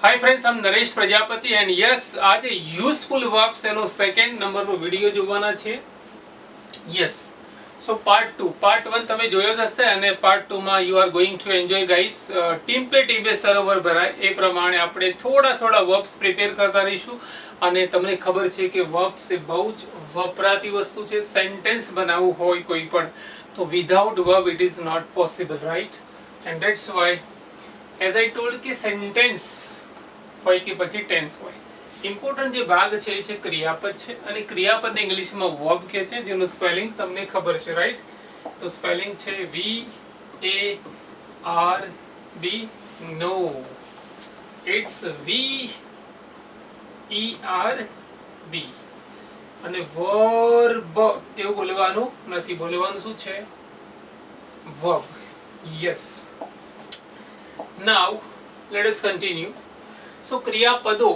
Hi friends I'm Naresh Prajapati and yes આજે useful verbs એનો second નંબરનો video જોવાના છે. Yes so part two part one તમે જોયો જ હશે અને part ટુમાં you are going to enjoy guys ટીમ્પે ટીમ્પે સરોવર ભરાય. એ પ્રમાણે આપણે થોડા થોડા વર્બ્સ પ્રિપેર કરતા રહીશું. અને તમને ખબર છે કે વર્બ્સ એ બહુ જ વપરાતી વસ્તુ છે. સેન્ટેન્સ બનાવવું હોય કોઈ પણ, તો without verb it is not possible right and that's why as I told કે સેન્ટેન્સ હોય કે પછી ટેન્સ હોય. ઇમ્પોર્ટન્ટ જે ભાગ છે એ છે ક્રિયાપદ છે અને ક્રિયાપદ ઇંગ્લિશમાં વર્બ કહે છે, જેનું સ્પેલિંગ તમને ખબર છે રાઈટ તો સ્પેલિંગ છે V A R B no it's V E R B અને વર્બ એવું બોલવાનું નથી, બોલવાનું શું છે? Verb yes now let us continue so ક્રિયાપદો?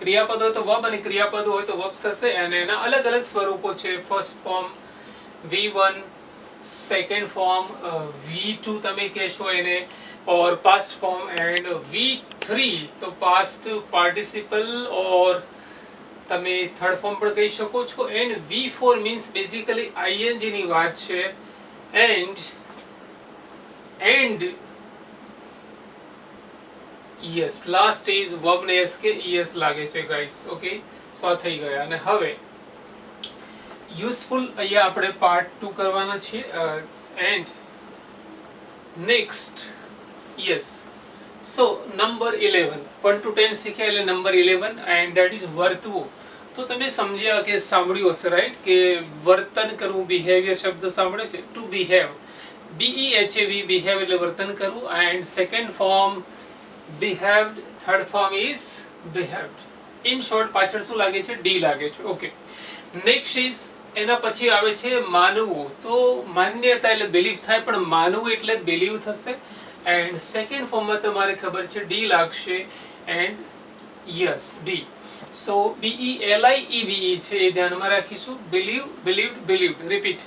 ક્રિયાપદ હોય તો વબ અને ક્રિયાપદ હોય તો વબ થશે અને એના અલગ અલગ સ્વરૂપો છે. First form V one second form V two તમે કહેશો એને. Or past form and V three તો પાસ્ટ પાર્ટિસિપલ ઓર તમે થર્ડ ફોર્મ પણ કહી શકો છો. And V four means basically ING ની વાત છે. And and yes last is verb ને એસ કે ઈએસ લાગે છે ગાઈસ ઓકે સો આ થઈ ગયા. અને હવે યુઝફુલ અહીંયા આપણે પાર્ટ ટુ કરવાના છે and next yes so number eleven one two ten શીખ્યા એટલે number eleven and that is વર્તવું. તો તમે સમજ્યા કે સાંભળ્યું હશે રાઈટ કે વર્તન કરવું બિહેવિયર શબ્દ સાંભળ્યો છે? To behave BE H A V behave એટલે વર્તન કરવું. And second form behaved, third form is behaved. In short, પાછળ શું લાગે છે? ડી લાગે છે. ઓકે નેક્સ્ટ ઇઝ એના પછી આવે છે માનવું. તો માન્યતા એટલે બિલીવ થાય, પણ માનવું એટલે બિલીવ થશે. એન્ડ સેકન્ડ ફોર્મમાં તમારે ખબર છે, ડી લાગશે. And yes D. So BE L I E VE છે, એ ધ્યાનમાં રાખીશું. Believe believed believed repeat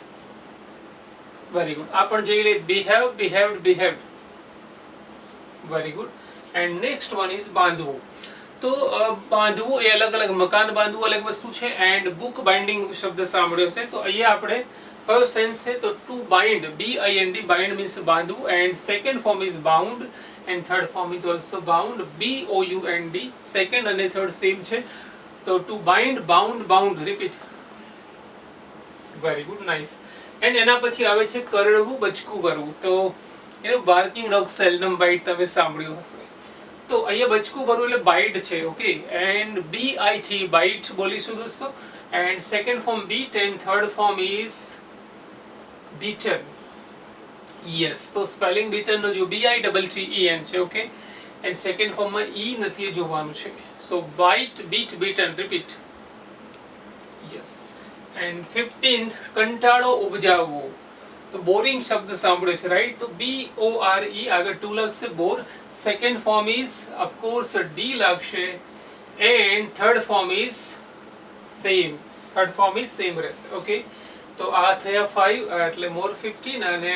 very good આ પણ જોઈ લે. Behave behaved behaved very good and next one is બાંધવું તો બાંધવું એ અલગ અલગ મકાન બાંધવું અલગ વસ્તુ છે એન્ડ બુક બાઇન્ડિંગ શબ્દ સાંભળ્યો છે તો અહીંયા આપણે કયો સેન્સ છે તો to bind B I N D bind means બાંધવું and second form is bound and third form is also bound B O U N D second અને થર્ડ સેમ છે તો to bind bound bound repeat very good nice and એના પછી આવે છે કરડવું, બચકું કરવું તો, એનું બાર્કિંગ ડોગ સેલ્ડમ બાઇટ તમે સાંભળ્યું હશે. તો અહીંયા બચકું ભરવું એટલે બાઇટ છે okay and B I T bite બોલીશું દોસ્તો. And second form beat and third form is beaten yes તો સ્પેલિંગ બીટન નો જો B I double T E N છે ઓકે એન્ડ સેકન્ડ ફોર્મમાં ઈ નથી એ જોવાનું છે. So bite beat beaten repeat yes and fifteenth કંટાળો ઉપજાવવો તો બોરિંગ શબ્દ સાંભળ્યો છે રાઈટ તો બી ઓ આર ઈ આગળ ટુ લાગશે bore second form is of course D લાગશે and third form is same third form is same રહેશે ઓકે તો આ થયા ફાઈવ એટલે મોર ફિફ્ટીન અને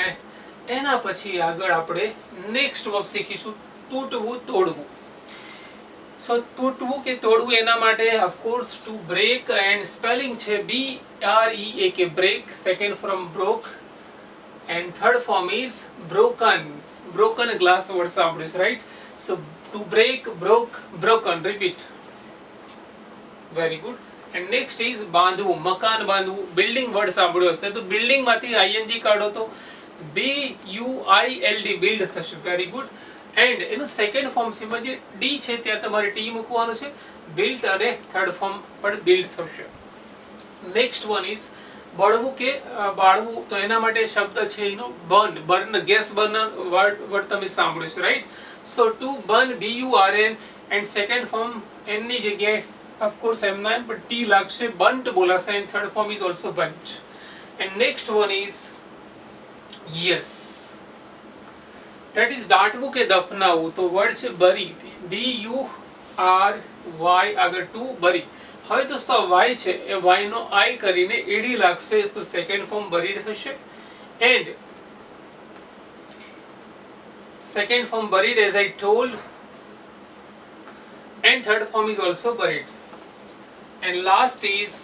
એના પછી આગળ આપણે નેક્સ્ટ વર્બ શીખીશું તૂટવું તોડવું સો તૂટવું કે તોડવું એના માટે of course to break and spelling છે B R E A K break second from broke and third form is broken. Broken glass word સાંભળ્યું છે right? So, to break, broke, broken. Repeat. Very good. And next is બાંધવું મકાન બાંધવું building word સાંભળ્યો હશે તો બિલ્ડિંગમાંથી ING કાઢો તો B u i l D build થશે very good and એનું સેકન્ડ ફોર્મ એમાં જે ડી છે ત્યાં તમારે ટી મૂકવાનું છે બિલ્ડ અને થર્ડ ફોર્મ પણ બિલ્ડ થશે નેક્સ્ટ વન ઇઝ બળવું કે બાળવું, તો એના માટે શબ્દ છે એનો burn burn, gas burner word word તમે સાંભળ્યું છે right so to burn B U R N and second form એનની જગ્યાએ ઓફકોર્સ એમના એમ પણ ટી લાગશે burnt બોલાશે and third form is also burnt and next one is yes that is દાટવું કે દફનાવું, તો વર્ડ છે bury. B U R Y આગળ ટુ બરી. હવે દોસ્તો વાય છે, એ વાય નો આઈ કરીને એડી લાગશે, તો સેકન્ડ ફોર્મ બરીડ થશે and second form buried as I told and third form is also buried. And last is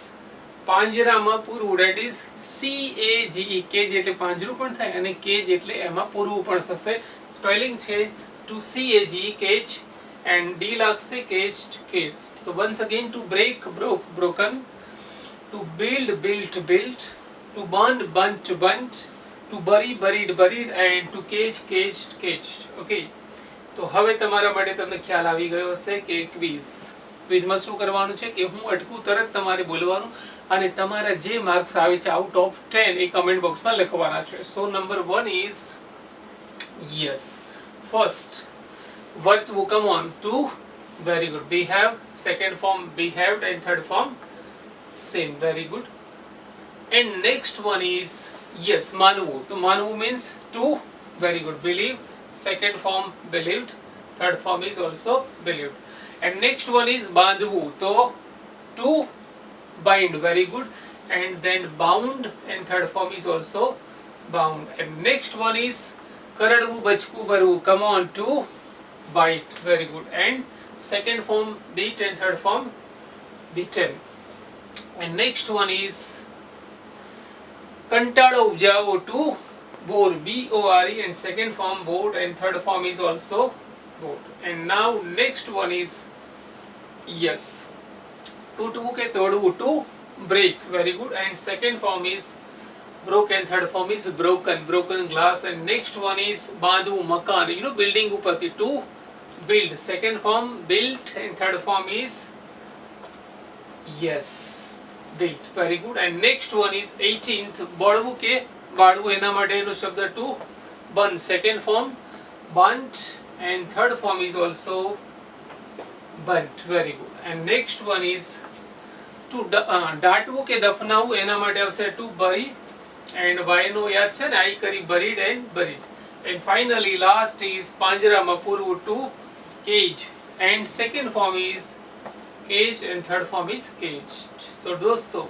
પાંજરામાં પૂરવું that is C A E cage એટલે પાંજરું પણ થાય અને કેજ એટલે એમાં પૂરવું પણ થશે સ્પેલિંગ છે to C A G cage and D લાગશે cased કેસ્ટ તો once again to break broke broken to build built built to burn burnt burnt to bury buried buried and to cage caged caged okay તો હવે તમારા માટે તમને ખ્યાલ આવી ગયો હશે કે ક્વિઝ ક્વિઝમાં શું કરવાનું છે? કે હું અટકું તરત તમારે બોલવાનું અને તમારા જે માર્ક્સ આવે છે આઉટ ઓફ ટેન એ કમેન્ટ બોક્સમાં લખવાના છે. So number one is yes first what will come on two very good. Behave second form behaved and third form same very good. And next one is yes manu. So manu means two very good believe second form believed. Third form is also believed. And next one is bandhu. So to bind very good. And then bound and third form is also bound. And next one is karadu bachku baru. Come on two bite very good. And second form b10 third form b10 and next one is cantado objavo 2 bore b o r e and second form board and third form is also board. And now next one is yes. To to ke todu to break very good. And second form is broke and third form is broken broken glass and next one is બાંધવું મકાન you know building ઉપરથી to build second form built and third form is yes built very good and next one is 18th બળવું કે બાળવું એના માટેનો શબ્દ to burn second form burnt and third form is also burnt very good and next one is to દાટવું કે દફનાવવું એના માટે આવશે two બરી વાયનો યાદ છે ને, આઈ કરી buried and buried and finally last is પાંજરામાં પૂરવું to cage and second form is cage and third form is cage so દોસ્તો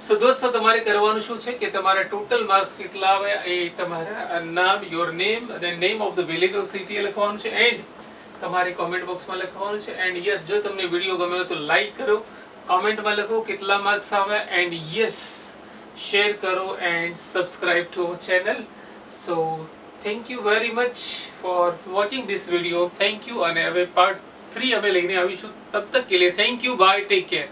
સો દોસ્તો, તમારે કરવાનું શું છે કે તમારા ટોટલ માર્ક્સ કેટલા આવે એ તમારા નામ યોર નેમ અને name of the village of city લખવાનું છે. એન્ડ તમારે કોમેન્ટ બોક્સમાં લખવાનું છે. એન્ડ યસ જો તમને વીડિયો ગમ્યો તો લાઈક કરો. કોમેન્ટમાં લખો કેટલા માર્ક્સ આવ્યા એન્ડ યસ શેર કરો and to our channel so thank you very much for watching this video thank you અને હવે પાર્ટ થ્રી અમે લઈને આવીશું તબ તક કે લીએ thank you bye take care